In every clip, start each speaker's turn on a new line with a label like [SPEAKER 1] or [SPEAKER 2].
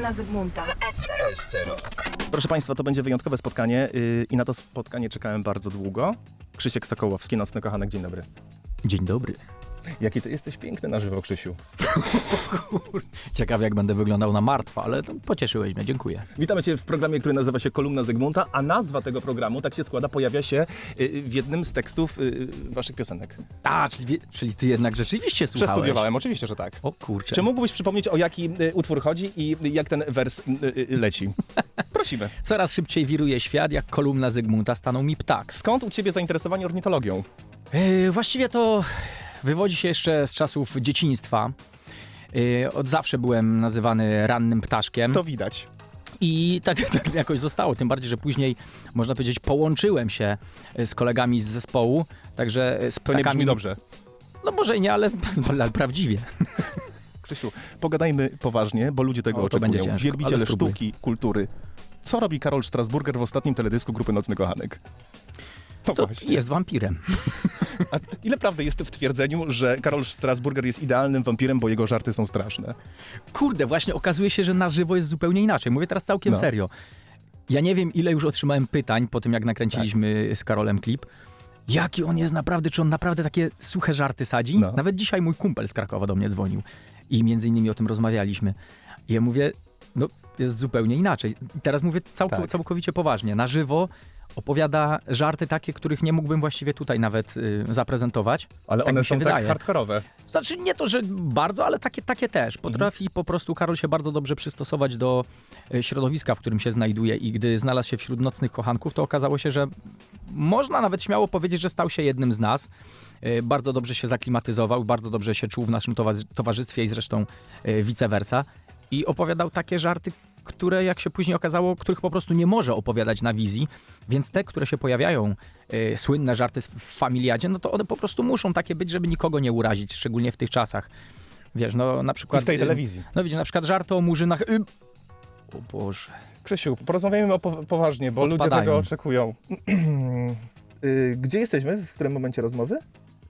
[SPEAKER 1] Kolumna Zygmunta.
[SPEAKER 2] Proszę Państwa, to będzie wyjątkowe spotkanie yy, i na to spotkanie czekałem bardzo długo. Krzysiek Sokołowski, Nocny Kochanek, dzień dobry.
[SPEAKER 3] Dzień dobry.
[SPEAKER 2] Jaki ty jesteś piękny na żywo, Krzysiu.
[SPEAKER 3] Ciekaw jak będę wyglądał na martwa, ale no, pocieszyłeś mnie, dziękuję.
[SPEAKER 2] Witamy Cię w programie, który nazywa się Kolumna Zygmunta, a nazwa tego programu, tak się składa, pojawia się yy, w jednym z tekstów yy, Waszych piosenek.
[SPEAKER 3] A, czyli, wie- czyli ty jednak rzeczywiście słuchałeś.
[SPEAKER 2] Przestudiowałem, oczywiście, że tak.
[SPEAKER 3] O kurczę.
[SPEAKER 2] Czy mógłbyś przypomnieć, o jaki y, utwór chodzi i jak ten wers y, y, leci? Prosimy.
[SPEAKER 3] Coraz szybciej wiruje świat, jak kolumna Zygmunta stanął mi ptak.
[SPEAKER 2] Skąd u Ciebie zainteresowanie ornitologią?
[SPEAKER 3] Yy, właściwie to wywodzi się jeszcze z czasów dzieciństwa. Yy, od zawsze byłem nazywany rannym ptaszkiem
[SPEAKER 2] To widać.
[SPEAKER 3] i tak, tak jakoś zostało. Tym bardziej, że później, można powiedzieć, połączyłem się yy, z kolegami z zespołu, także yy, z
[SPEAKER 2] To nie
[SPEAKER 3] ptakami...
[SPEAKER 2] brzmi dobrze.
[SPEAKER 3] No może i nie, ale, ale prawdziwie.
[SPEAKER 2] Krzysiu, pogadajmy poważnie, bo ludzie tego
[SPEAKER 3] O,
[SPEAKER 2] oczekują.
[SPEAKER 3] ciężko,
[SPEAKER 2] Wielbiciele sztuki, kultury. Co robi Karol Strasburger w ostatnim teledysku grupy Nocny Kochanek? To,
[SPEAKER 3] To
[SPEAKER 2] właśnie.
[SPEAKER 3] jest wampirem.
[SPEAKER 2] A ile prawdy jest w twierdzeniu, że Karol Strasburger jest idealnym wampirem, bo jego żarty są straszne?
[SPEAKER 3] Kurde, właśnie okazuje się, że na żywo jest zupełnie inaczej. Mówię teraz całkiem
[SPEAKER 2] No.
[SPEAKER 3] serio. Ja nie wiem, ile już otrzymałem pytań po tym, jak nakręciliśmy
[SPEAKER 2] Tak.
[SPEAKER 3] z Karolem klip. Jaki on jest naprawdę, czy on naprawdę takie suche żarty sadzi?
[SPEAKER 2] No.
[SPEAKER 3] Nawet dzisiaj mój kumpel z Krakowa do mnie dzwonił i między innymi o tym rozmawialiśmy. I ja mówię, no jest zupełnie inaczej. I teraz mówię całk
[SPEAKER 2] Tak.
[SPEAKER 3] całkowicie poważnie. Na żywo opowiada żarty takie, których nie mógłbym właściwie tutaj nawet y, zaprezentować.
[SPEAKER 2] Ale
[SPEAKER 3] Tak
[SPEAKER 2] one są tak
[SPEAKER 3] wydaje.
[SPEAKER 2] hardkorowe.
[SPEAKER 3] Znaczy nie to, że bardzo, ale takie, takie też. Potrafi po prostu Karol się bardzo dobrze przystosować do e, środowiska, w którym się znajduje i gdy znalazł się wśród nocnych kochanków, to okazało się, że można nawet śmiało powiedzieć, że stał się jednym z nas. E, Bardzo dobrze się zaklimatyzował, bardzo dobrze się czuł w naszym towa- towarzystwie i zresztą e, vice versa. I opowiadał takie żarty, które jak się później okazało, których po prostu nie może opowiadać na wizji, więc te, które się pojawiają, e, słynne żarty w familiadzie, no to one po prostu muszą takie być, żeby nikogo nie urazić, szczególnie w tych czasach. Wiesz, no na
[SPEAKER 2] I
[SPEAKER 3] przykład...
[SPEAKER 2] w tej
[SPEAKER 3] e,
[SPEAKER 2] telewizji.
[SPEAKER 3] No widzisz, na przykład żarty o murzynach... y, O Boże...
[SPEAKER 2] Krzysiu, porozmawiajmy o po poważnie, bo ludzie
[SPEAKER 3] Odpadają.
[SPEAKER 2] tego oczekują. Y, Gdzie jesteśmy? W którym momencie rozmowy?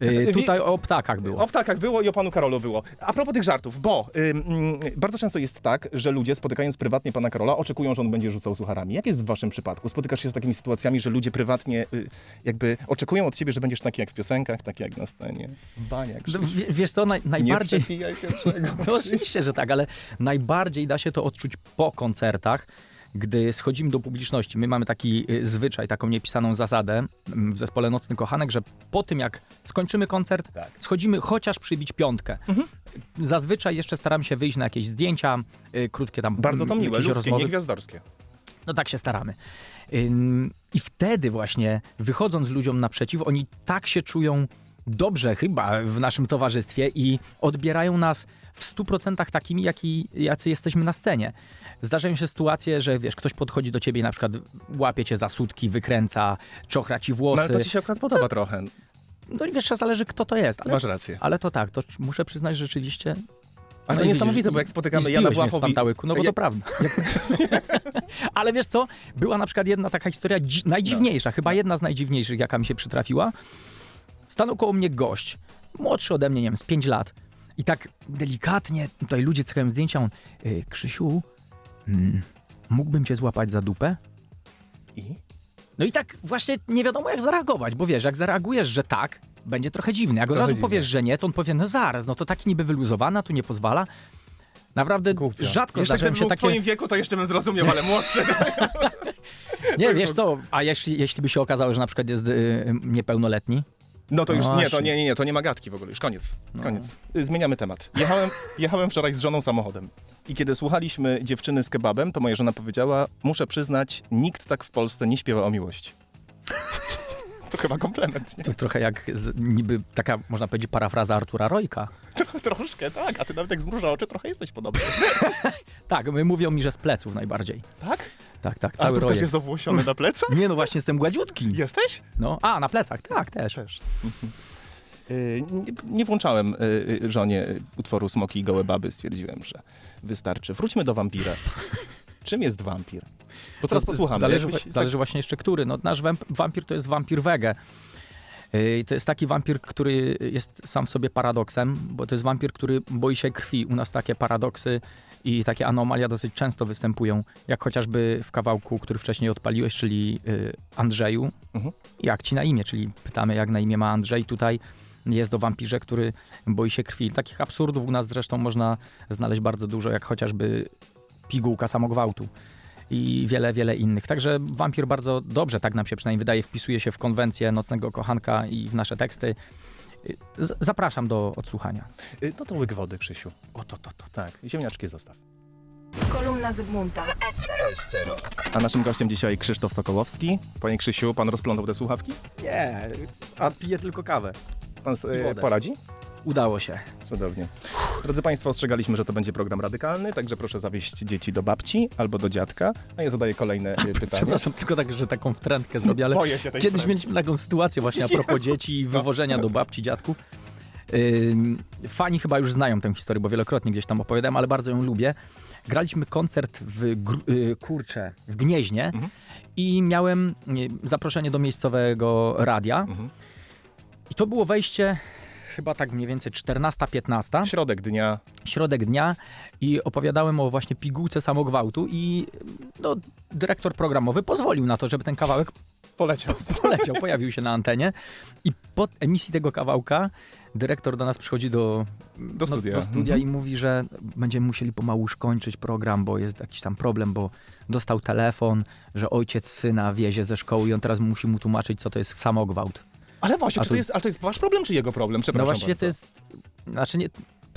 [SPEAKER 3] Y,
[SPEAKER 2] Wi-
[SPEAKER 3] tutaj o ptakach było.
[SPEAKER 2] O ptakach było i o panu Karolu było. A propos tych żartów, bo ym, ym, bardzo często jest tak, że ludzie spotykając prywatnie pana Karola oczekują, że on będzie rzucał sucharami. Jak jest w waszym przypadku? Spotykasz się z takimi sytuacjami, że ludzie prywatnie y, jakby oczekują od ciebie, że będziesz taki jak w piosenkach, taki jak na scenie. Baniak.
[SPEAKER 3] No, w- wiesz co, naj,
[SPEAKER 2] Nie
[SPEAKER 3] najbardziej...
[SPEAKER 2] przepijaj pierwszego.
[SPEAKER 3] No oczywiście, że tak, ale najbardziej da się to odczuć po koncertach, gdy schodzimy do publiczności. My mamy taki y, zwyczaj, taką niepisaną zasadę w zespole Nocny Kochanek, że po tym jak skończymy koncert,
[SPEAKER 2] Tak.
[SPEAKER 3] schodzimy chociaż przybić piątkę. Zazwyczaj jeszcze staramy się wyjść na jakieś zdjęcia, y, krótkie tam
[SPEAKER 2] Bardzo to miłe, ludzkie,
[SPEAKER 3] rozmowy.
[SPEAKER 2] nie gwiazdorskie.
[SPEAKER 3] No tak się staramy. Ym, I wtedy właśnie, wychodząc ludziom naprzeciw, oni tak się czują dobrze chyba w naszym towarzystwie i odbierają nas w 100% takimi, jaki, jacy jesteśmy na scenie. Zdarzają się sytuacje, że wiesz, ktoś podchodzi do ciebie i na przykład łapie cię za sutki, wykręca, czochra ci
[SPEAKER 2] No,
[SPEAKER 3] włosy.
[SPEAKER 2] ale to ci się akurat podoba trochę.
[SPEAKER 3] No i wiesz, zależy kto to jest. Ale,
[SPEAKER 2] Masz rację.
[SPEAKER 3] ale to tak, to muszę przyznać, że rzeczywiście...
[SPEAKER 2] Ale
[SPEAKER 3] No
[SPEAKER 2] to niesamowite,
[SPEAKER 3] widzisz,
[SPEAKER 2] bo jak spotykamy Jana Błachowi...
[SPEAKER 3] pantałyku, no bo
[SPEAKER 2] Ja-
[SPEAKER 3] to prawda. Ale wiesz co? Była na przykład jedna taka historia dzi- najdziwniejsza, chyba jedna z najdziwniejszych, jaka mi się przytrafiła. Stanął koło mnie gość, młodszy ode mnie, nie wiem, z 5 lat. I tak delikatnie, tutaj ludzie cykają zdjęcia, on, y, Krzysiu, mm, mógłbym cię złapać za dupę?
[SPEAKER 2] I?
[SPEAKER 3] No i tak właśnie nie wiadomo jak zareagować, bo wiesz, jak zareagujesz, że tak, będzie trochę dziwny. Jak od
[SPEAKER 2] Trochę
[SPEAKER 3] razu
[SPEAKER 2] dziwne.
[SPEAKER 3] powiesz, że nie, to on powie, no zaraz, no to taki niby wyluzowany, tu nie pozwala. Naprawdę
[SPEAKER 2] Głupio.
[SPEAKER 3] rzadko
[SPEAKER 2] Jeszcze
[SPEAKER 3] zdarzają
[SPEAKER 2] gdybym
[SPEAKER 3] się
[SPEAKER 2] był w
[SPEAKER 3] takie...
[SPEAKER 2] twoim wieku, to jeszcze bym zrozumiał, ale młodszy.
[SPEAKER 3] Nie, wiesz co, a jeśli, jeśli by się okazało, że na przykład jest y, niepełnoletni?
[SPEAKER 2] No to już
[SPEAKER 3] No
[SPEAKER 2] nie, to
[SPEAKER 3] właśnie.
[SPEAKER 2] nie, nie, nie, to nie ma gadki w ogóle, już koniec,
[SPEAKER 3] No.
[SPEAKER 2] koniec. Y, Zmieniamy temat. Jechałem, jechałem wczoraj z żoną samochodem i kiedy słuchaliśmy dziewczyny z kebabem, to moja żona powiedziała, muszę przyznać, nikt tak w Polsce nie śpiewa o miłości. To chyba komplement, nie?
[SPEAKER 3] To trochę jak z, niby taka, można powiedzieć, parafraza Artura Rojka.
[SPEAKER 2] Tro, troszkę, tak, a ty nawet jak zmruża oczy, trochę jesteś podobny.
[SPEAKER 3] Tak, my mówią mi, że z pleców najbardziej.
[SPEAKER 2] Tak?
[SPEAKER 3] Tak, tak,
[SPEAKER 2] A
[SPEAKER 3] cały
[SPEAKER 2] tu też
[SPEAKER 3] rojek.
[SPEAKER 2] jest owłosiony na plecach?
[SPEAKER 3] Nie no, właśnie jestem gładziutki.
[SPEAKER 2] Jesteś?
[SPEAKER 3] No, a, na plecach, tak, też.
[SPEAKER 2] Też. Y, Nie, nie włączałem y, y, żonie utworu Smoki i Gołe Baby. Stwierdziłem, że wystarczy. Wróćmy do wampira. Czym jest wampir? Bo teraz
[SPEAKER 3] To
[SPEAKER 2] posłuchamy.
[SPEAKER 3] Zależy,
[SPEAKER 2] Jakbyś-
[SPEAKER 3] zależy właśnie jeszcze który. No, nasz wamp- wampir to jest wampir wege. Yy, To jest taki wampir, który jest sam w sobie paradoksem, bo to jest wampir, który boi się krwi. U nas takie paradoksy I takie anomalia dosyć często występują, jak chociażby w kawałku, który wcześniej odpaliłeś, czyli y, Andrzeju.
[SPEAKER 2] Mhm.
[SPEAKER 3] Jak ci na imię, czyli pytamy, jak na imię ma Andrzej. Tutaj jest o wampirze, który boi się krwi. Takich absurdów u nas zresztą można znaleźć bardzo dużo, jak chociażby pigułka samogwałtu i wiele, wiele innych. Także wampir bardzo dobrze, tak nam się przynajmniej wydaje, wpisuje się w konwencję nocnego kochanka i w nasze teksty. Z- Zapraszam do odsłuchania.
[SPEAKER 2] Y, No to łyk wody, Krzysiu. O, to, to, to. Tak, ziemniaczki zostaw.
[SPEAKER 1] Kolumna Zygmunta.
[SPEAKER 2] A naszym gościem dzisiaj Krzysztof Sokołowski. Panie Krzysiu, pan rozplątał te słuchawki?
[SPEAKER 3] Nie, a piję tylko kawę.
[SPEAKER 2] Pan s-
[SPEAKER 3] I
[SPEAKER 2] y,
[SPEAKER 3] wodę.
[SPEAKER 2] poradzi?
[SPEAKER 3] Udało się.
[SPEAKER 2] Cudownie. Drodzy Państwo, ostrzegaliśmy, że to będzie program radykalny, także proszę zawieźć dzieci do babci albo do dziadka. A ja zadaję kolejne y, pytanie.
[SPEAKER 3] Przepraszam, tylko tak, że taką wtrętkę zrobię, ale
[SPEAKER 2] Boję się tej
[SPEAKER 3] kiedyś
[SPEAKER 2] sprawy.
[SPEAKER 3] mieliśmy taką sytuację właśnie a propos dzieci i wywożenia do babci, dziadków. Ym, Fani chyba już znają tę historię, bo wielokrotnie gdzieś tam opowiadałem, ale bardzo ją lubię. Graliśmy koncert w Gr- y, Kurcze, w Gnieźnie
[SPEAKER 2] Mhm.
[SPEAKER 3] i miałem y, zaproszenie do miejscowego radia.
[SPEAKER 2] Mhm.
[SPEAKER 3] I to było wejście chyba tak mniej więcej 14-15
[SPEAKER 2] Środek dnia.
[SPEAKER 3] środek dnia i opowiadałem o właśnie pigułce samogwałtu i no, dyrektor programowy pozwolił na to, żeby ten kawałek
[SPEAKER 2] Poleciał.
[SPEAKER 3] poleciał, pojawił się na antenie i po emisji tego kawałka dyrektor do nas przychodzi do,
[SPEAKER 2] Do studia.
[SPEAKER 3] No, do studia
[SPEAKER 2] Mhm.
[SPEAKER 3] i mówi, że będziemy musieli pomału już kończyć program, bo jest jakiś tam problem, bo dostał telefon, że ojciec syna wiezie ze szkoły i on teraz musi mu tłumaczyć, co to jest samogwałt.
[SPEAKER 2] Ale właśnie,
[SPEAKER 3] A
[SPEAKER 2] czy to
[SPEAKER 3] tu-
[SPEAKER 2] jest, ale to jest wasz problem, czy jego problem?
[SPEAKER 3] No
[SPEAKER 2] Przepraszam
[SPEAKER 3] właściwie
[SPEAKER 2] bardzo.
[SPEAKER 3] to jest, znaczy nie,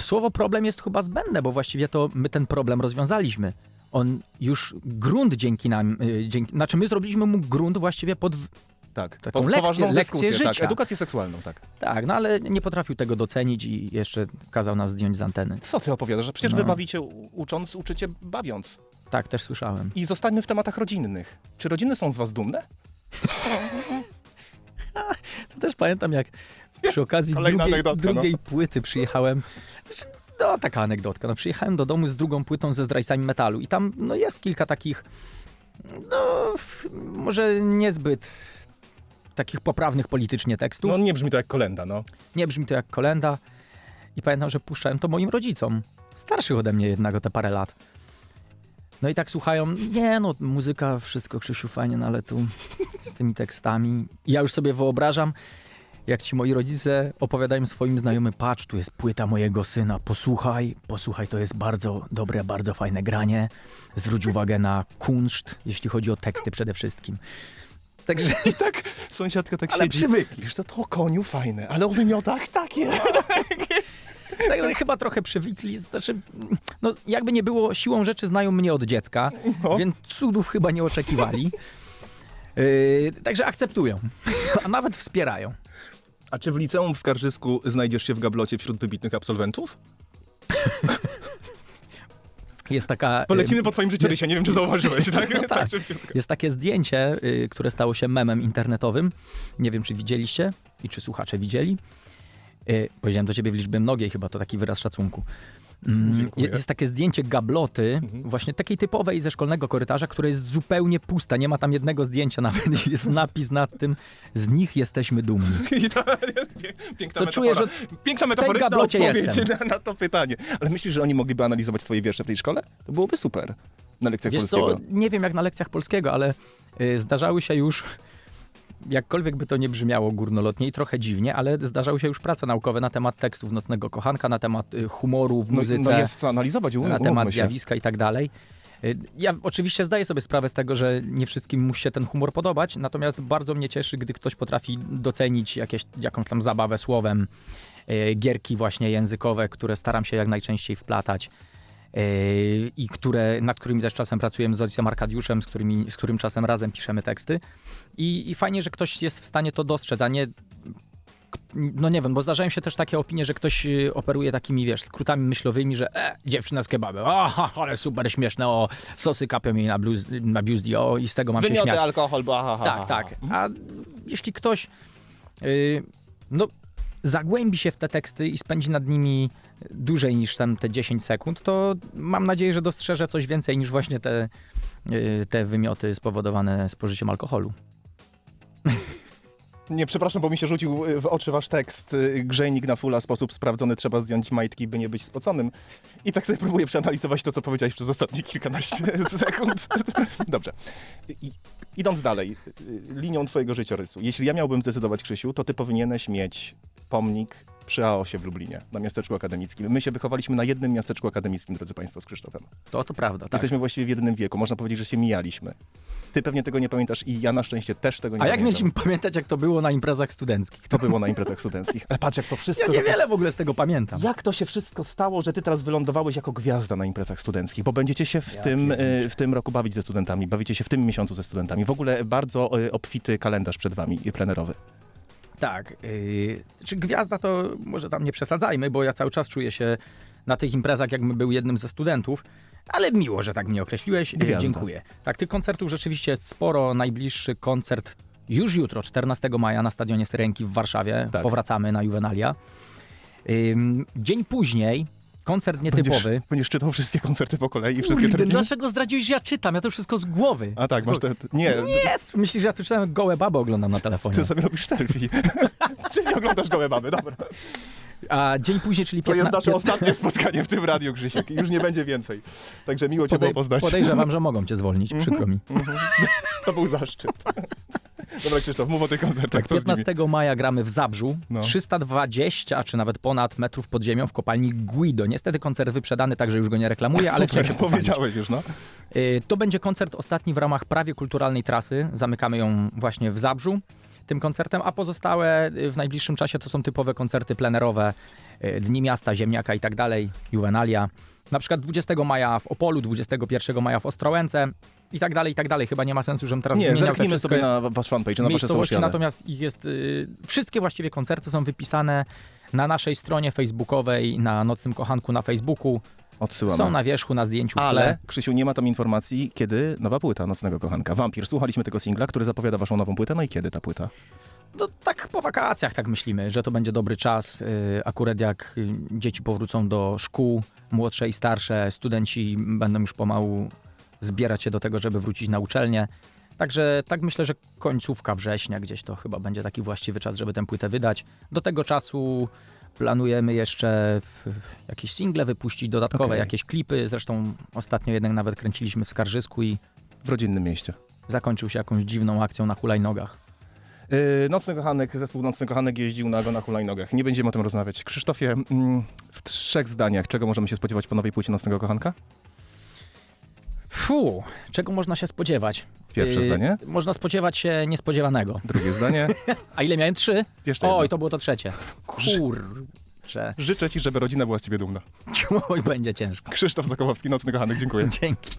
[SPEAKER 3] słowo problem jest chyba zbędne, bo właściwie to my ten problem rozwiązaliśmy. On już grunt dzięki nam, y, dzięki, znaczy my zrobiliśmy mu grunt właściwie pod, w-
[SPEAKER 2] Tak,
[SPEAKER 3] taką
[SPEAKER 2] pod
[SPEAKER 3] lekcję-
[SPEAKER 2] poważną
[SPEAKER 3] lekcję
[SPEAKER 2] dyskusję, tak,
[SPEAKER 3] życia.
[SPEAKER 2] edukację seksualną, tak.
[SPEAKER 3] tak, no ale nie potrafił tego docenić i jeszcze kazał nas zdjąć z anteny.
[SPEAKER 2] Co ty opowiadasz? Że przecież
[SPEAKER 3] No.
[SPEAKER 2] wy bawicie u- ucząc, uczycie bawiąc.
[SPEAKER 3] Tak, też słyszałem.
[SPEAKER 2] I zostańmy w tematach rodzinnych. Czy rodziny są z was dumne?
[SPEAKER 3] To też pamiętam, jak przy okazji
[SPEAKER 2] Kolejna
[SPEAKER 3] drugiej,
[SPEAKER 2] anegdotka, no.
[SPEAKER 3] drugiej płyty przyjechałem. No, taka anegdotka. No, przyjechałem do domu z drugą płytą ze zdrajcami metalu i tam no, jest kilka takich, no, może niezbyt takich poprawnych politycznie tekstów.
[SPEAKER 2] No nie brzmi to jak kolenda, no.
[SPEAKER 3] Nie brzmi to jak kolenda. I pamiętam, że puszczałem to moim rodzicom. Starszych ode mnie jednak o te parę lat. No i tak słuchają, nie no, muzyka, wszystko Krzysiu fajnie, no ale tu z tymi tekstami. I ja już sobie wyobrażam, jak ci moi rodzice opowiadają swoim znajomym, patrz, tu jest płyta mojego syna, posłuchaj, posłuchaj, to jest bardzo dobre, bardzo fajne granie. Zwróć uwagę na kunszt, jeśli chodzi o teksty przede wszystkim. Także,
[SPEAKER 2] I tak sąsiadka tak
[SPEAKER 3] ale
[SPEAKER 2] siedzi.
[SPEAKER 3] przywykli.
[SPEAKER 2] Wiesz co, to o koniu fajne, ale o wymiotach takie.
[SPEAKER 3] Także chyba trochę przywykli. Znaczy, no, jakby nie było, siłą rzeczy znają mnie od dziecka,
[SPEAKER 2] No.
[SPEAKER 3] więc cudów chyba nie oczekiwali. Yy, także akceptują, a nawet wspierają.
[SPEAKER 2] A czy w liceum w Skarżysku znajdziesz się w gablocie wśród wybitnych absolwentów?
[SPEAKER 3] Jest taka.
[SPEAKER 2] Polecimy po twoim życiorysie, nie wiem czy zauważyłeś, tak?
[SPEAKER 3] No tak.
[SPEAKER 2] szybciutko.
[SPEAKER 3] Jest takie zdjęcie, y, które stało się memem internetowym. Nie wiem, czy widzieliście i czy słuchacze widzieli. Y, Powiedziałem do ciebie w liczbie mnogiej, chyba to taki wyraz szacunku. Mm. Jest takie zdjęcie gabloty, właśnie takiej typowej ze szkolnego korytarza, która jest zupełnie pusta. Nie ma tam jednego zdjęcia nawet. Jest napis nad tym, z nich jesteśmy dumni.
[SPEAKER 2] Piękna
[SPEAKER 3] To
[SPEAKER 2] metafora.
[SPEAKER 3] czuję, że
[SPEAKER 2] Piękna metaforyczna
[SPEAKER 3] gablocie
[SPEAKER 2] odpowiedź na, na to pytanie. Ale myślisz, że oni mogliby analizować twoje wiersze w tej szkole? To byłoby super. Na lekcjach
[SPEAKER 3] Wiesz
[SPEAKER 2] polskiego.
[SPEAKER 3] co, nie wiem jak na lekcjach polskiego, ale y, zdarzały się już, jakkolwiek by to nie brzmiało górnolotnie i trochę dziwnie, ale zdarzały się już prace naukowe na temat tekstów Nocnego Kochanka, na temat y, humoru w
[SPEAKER 2] No,
[SPEAKER 3] muzyce,
[SPEAKER 2] no jest co analizować,
[SPEAKER 3] na temat zjawiska i tak dalej. Y, Ja oczywiście zdaję sobie sprawę z tego, że nie wszystkim musi się ten humor podobać, natomiast bardzo mnie cieszy, gdy ktoś potrafi docenić jakieś, jakąś tam zabawę słowem, y, gierki właśnie językowe, które staram się jak najczęściej wplatać i które, nad którymi też czasem pracujemy z ojcem Arkadiuszem, z, którymi, z którym czasem razem piszemy teksty. I, I fajnie, że ktoś jest w stanie to dostrzec, a nie no nie wiem, bo zdarzają się też takie opinie, że ktoś y, operuje takimi, wiesz, skrótami myślowymi, że e, dziewczyna z kebabem, aha, ale super śmieszne, o, sosy kapią jej na, bluz, na biuzdi, o, i z tego mam się
[SPEAKER 2] Wymioty,
[SPEAKER 3] śmiać.
[SPEAKER 2] alkohol, bo aha,
[SPEAKER 3] Tak, tak. A jeśli ktoś y, no, zagłębi się w te teksty i spędzi nad nimi dłużej niż tam te 10 sekund, to mam nadzieję, że dostrzeże coś więcej niż właśnie te, y, te wymioty spowodowane spożyciem alkoholu.
[SPEAKER 2] Nie, przepraszam, bo mi się rzucił w oczy wasz tekst. Grzejnik na fula, sposób sprawdzony, trzeba zdjąć majtki, by nie być spoconym. I tak sobie próbuję przeanalizować to, co powiedziałeś przez ostatnie kilkanaście sekund. Dobrze. I, idąc dalej, linią twojego życiorysu. Jeśli ja miałbym zdecydować, Krzysiu, to ty powinieneś mieć pomnik przy AOSie w Lublinie, na miasteczku akademickim. My się wychowaliśmy na jednym miasteczku akademickim, drodzy państwo, z Krzysztofem.
[SPEAKER 3] To, to prawda, tak.
[SPEAKER 2] Jesteśmy właściwie w jednym wieku. Można powiedzieć, że się mijaliśmy. Ty pewnie tego nie pamiętasz i ja na szczęście też tego nie
[SPEAKER 3] A jak
[SPEAKER 2] pamiętam.
[SPEAKER 3] mieliśmy pamiętać, jak to było na imprezach studenckich?
[SPEAKER 2] To było na imprezach studenckich. Ale patrz, jak to wszystko...
[SPEAKER 3] Ja niewiele w ogóle z tego pamiętam.
[SPEAKER 2] Jak to się wszystko stało, że ty teraz wylądowałeś jako gwiazda na imprezach studenckich? Bo będziecie się w,
[SPEAKER 3] Ja
[SPEAKER 2] tym, y, w tym roku bawić ze studentami, bawicie się w tym miesiącu ze studentami. W ogóle bardzo y, obfity kalendarz przed wami plenerowy.
[SPEAKER 3] Tak. Yy, czy gwiazda to może tam nie przesadzajmy, bo ja cały czas czuję się na tych imprezach, jakbym był jednym ze studentów. Ale miło, że tak mnie określiłeś. Yy,
[SPEAKER 2] Gwiazda.
[SPEAKER 3] Dziękuję. Tak, tych koncertów rzeczywiście jest sporo. Najbliższy koncert już jutro, 14 maja na stadionie Syrenki w Warszawie.
[SPEAKER 2] Tak.
[SPEAKER 3] Powracamy na Juvenalia. Dzień później koncert nietypowy.
[SPEAKER 2] Będziesz, będziesz czytał wszystkie koncerty po kolei i wszystkie
[SPEAKER 3] Kurde,
[SPEAKER 2] terminy?
[SPEAKER 3] dlaczego zdradziłeś, że ja czytam? Ja to wszystko z głowy.
[SPEAKER 2] A tak, masz te... Nie,
[SPEAKER 3] Nie, myślisz, że ja tu czytałem gołe baby oglądam na telefonie.
[SPEAKER 2] ty sobie robisz selfie. Czyli oglądasz gołe mamy, dobra.
[SPEAKER 3] A dzień później, czyli
[SPEAKER 2] To jest
[SPEAKER 3] 15
[SPEAKER 2] nasze ostatnie spotkanie w tym radiu, Krzysiek. Już nie będzie więcej. Także miło cię było poznać.
[SPEAKER 3] Podejrzewam, że mogą cię zwolnić, przykro mi.
[SPEAKER 2] To był zaszczyt. Dobra, Krzysztof, mów o tych koncertach.
[SPEAKER 3] Tak,
[SPEAKER 2] co z nimi?
[SPEAKER 3] 15 maja gramy w Zabrzu.
[SPEAKER 2] No.
[SPEAKER 3] 320 czy nawet ponad metrów pod ziemią w kopalni Guido. Niestety koncert wyprzedany, także już go nie reklamuję, ale chciałem się
[SPEAKER 2] Super,
[SPEAKER 3] pochwalić.
[SPEAKER 2] powiedziałeś już, no.
[SPEAKER 3] Y, To będzie koncert ostatni w ramach prawie kulturalnej trasy. Zamykamy ją właśnie w Zabrzu tym koncertem, a pozostałe y, w najbliższym czasie to są typowe koncerty plenerowe, y, Dni Miasta, Ziemniaka i tak dalej, Juvenalia. Na przykład 20 maja w Opolu, 21 maja w Ostrołęce i tak dalej, i tak dalej. Chyba nie ma sensu, żebym teraz
[SPEAKER 2] Nie, zerknijmy sobie na wasz fanpage, na wasze sociale.
[SPEAKER 3] natomiast ich jest, y, wszystkie właściwie koncerty są wypisane na naszej stronie facebookowej, na Nocnym Kochanku na Facebooku.
[SPEAKER 2] Odsyłamy.
[SPEAKER 3] Są na wierzchu, na zdjęciu.
[SPEAKER 2] Ale, Krzysiu, nie ma tam informacji, kiedy nowa płyta Nocnego Kochanka. Wampir, słuchaliśmy tego singla, który zapowiada waszą nową płytę, no i kiedy ta płyta?
[SPEAKER 3] No, tak po wakacjach tak myślimy, że to będzie dobry czas. y, Akurat jak y, dzieci powrócą do szkół, młodsze i starsze, studenci będą już pomału zbierać się do tego, żeby wrócić na uczelnię. Także tak myślę, że końcówka września gdzieś to chyba będzie taki właściwy czas, żeby tę płytę wydać. Do tego czasu planujemy jeszcze jakieś single wypuścić, dodatkowe
[SPEAKER 2] Okej.
[SPEAKER 3] jakieś klipy. Zresztą ostatnio jeden nawet kręciliśmy w Skarżysku i
[SPEAKER 2] W rodzinnym mieście.
[SPEAKER 3] zakończył się jakąś dziwną akcją na hulajnogach.
[SPEAKER 2] Yy, Nocny Kochanek, zespół Nocny Kochanek jeździł nago na hulajnogach. Nie będziemy o tym rozmawiać. Krzysztofie, mm, w trzech zdaniach, czego możemy się spodziewać po nowej płycie Nocnego Kochanka?
[SPEAKER 3] Fu, czego można się spodziewać?
[SPEAKER 2] Pierwsze
[SPEAKER 3] Yy,
[SPEAKER 2] zdanie.
[SPEAKER 3] Można spodziewać się niespodziewanego.
[SPEAKER 2] Drugie zdanie.
[SPEAKER 3] A ile miałem? Trzy?
[SPEAKER 2] Jeszcze
[SPEAKER 3] Oj,
[SPEAKER 2] jedno.
[SPEAKER 3] to było to trzecie. Kurczę.
[SPEAKER 2] Życzę ci, żeby rodzina była z ciebie dumna.
[SPEAKER 3] Oj, będzie ciężko.
[SPEAKER 2] Krzysztof Sokołowski, Nocny Kochanek, dziękuję.
[SPEAKER 3] Dzięki.